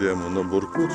йдемо на Буркут.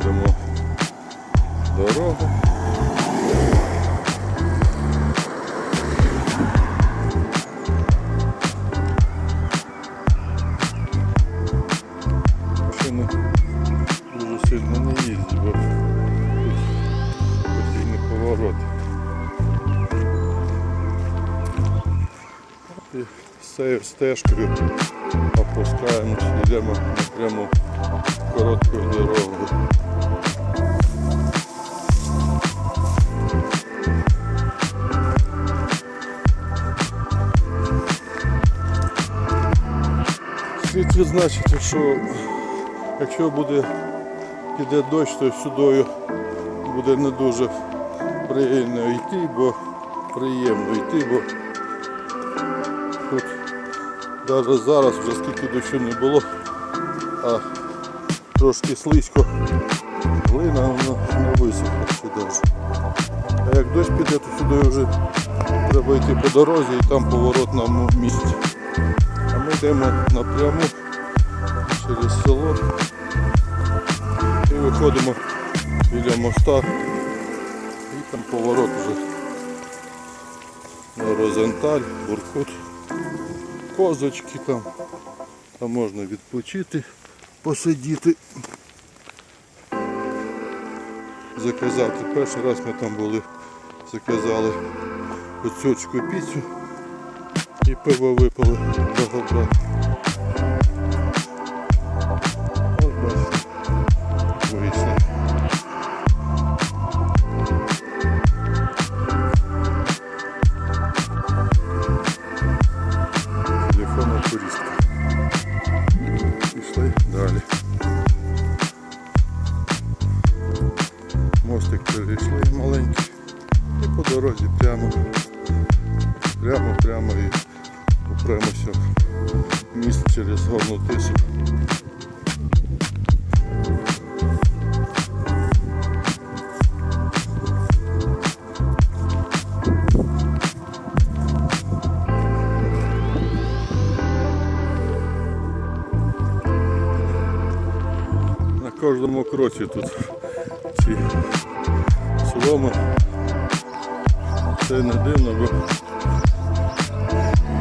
Переходимо дорогу. Машини дуже сильно не їздять, постійний поворот. І з стежкою опускаємось, йдемо напряму короткою дорогою. Слід відзначити, що якщо буде піде дощ, то сюди буде не дуже приємно йти, бо приємно йти, бо тут навіть зараз вже скільки дощу не було, а трошки слизько глина воно не висохла ще. А як дощ піде, то сюди вже треба йти по дорозі і там поворот на місці. А ми йдемо напряму через село і виходимо біля моста і там поворот вже на Розенталь, Буркут, козочки там. Там можна відпочити, посидіти. Заказати. Перший раз ми там були, заказали оцючку піцю і пиво випили до Ось дорозі прямо, прямо, прямо і упремося в міст через горну тису. На кожному кроці тут ці соломи. Це не дивно, бо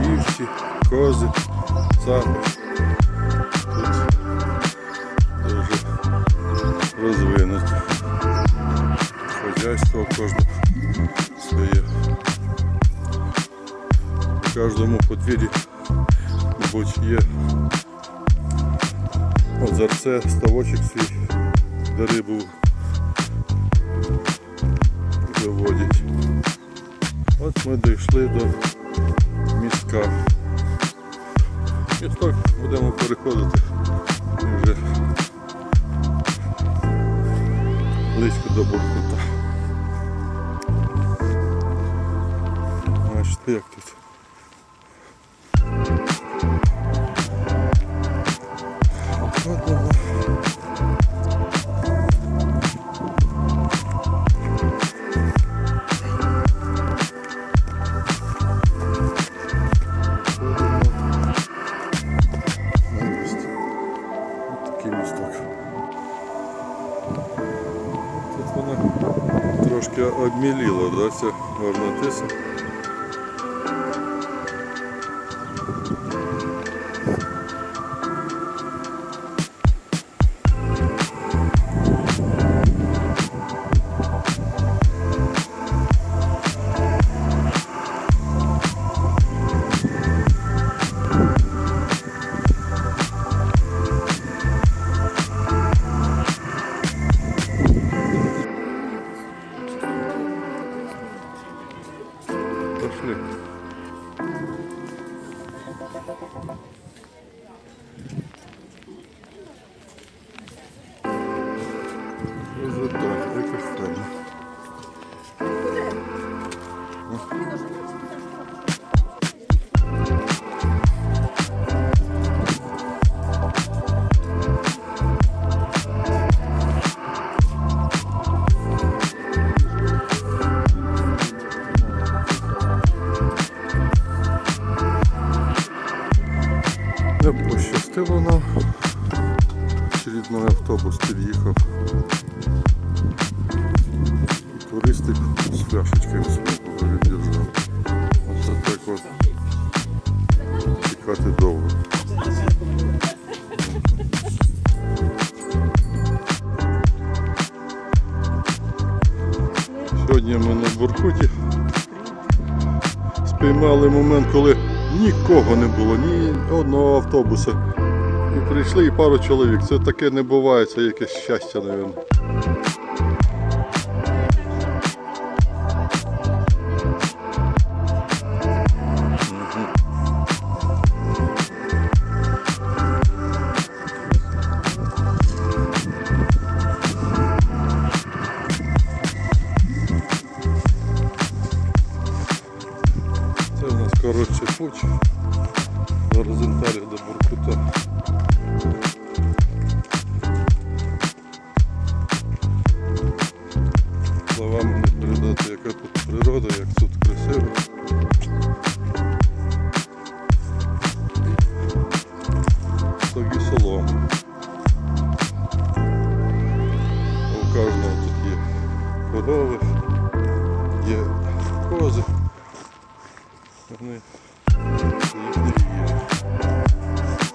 вівці, кози, цапи. Тут дуже розвинуто. Хазяйство у кожного своє. У кожному подвір'ї, мабуть, є озерце, ставочок свій, де рибу виводять. От ми дійшли до містка. Місток будемо переходити і вже близько до Буркута. Значить, як тут? такий. Тут воно трошки обміліло, да, ця горнатиса. hoşuna gitti. Під'їхав. Туристик з фляшечкою смоковою держав. Оце так от чекати довго. Сьогодні ми на Буркуті спіймали момент, коли нікого не було, ні одного автобуса. І прийшли і пару чоловік. Це таке не буває, це якесь щастя, мабуть. Корови, є кози. Вони.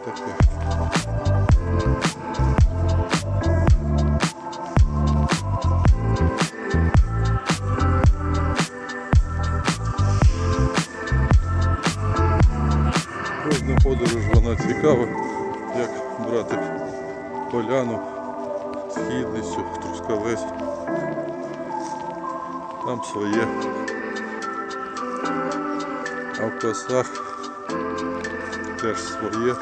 Таке. Кожна подорож вона цікава, як брати поляну, східницю, трускавець. Там своє. А в косах теж своє.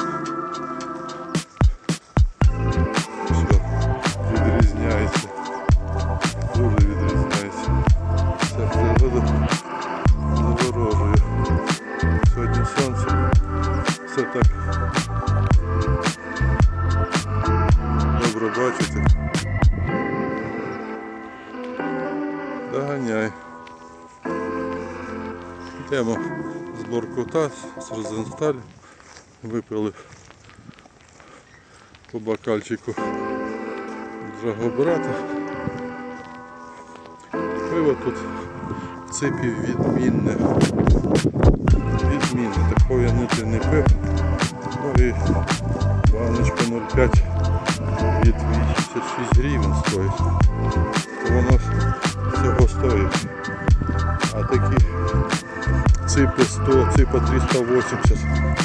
Доганяй. Йдемо з Боркута, з Розенсталі. Випили по бокальчику Драгобрата. Пиво тут в ципі відмінне. Відмінне. Такого я ніде не пив. Ну і баночка 0,5 від 86 гривень стоїть. То воно всього стоїть. А такі ципи 100, ципа 380,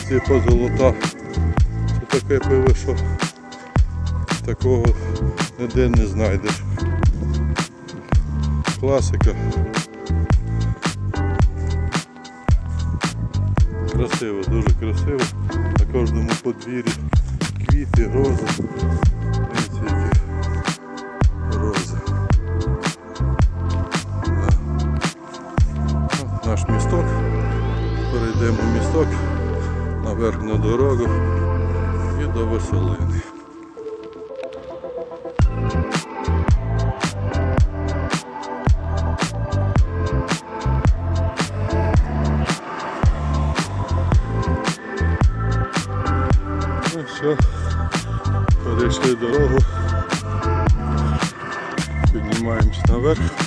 ципа золота. Це таке пиво, що такого ніде не знайдеш. Класика. Красиво, дуже красиво. На кожному подвір'ї квіти, рози. Наверх на дорогу і до Веселини. Ну все, перейшли дорогу. Піднімаємось наверх.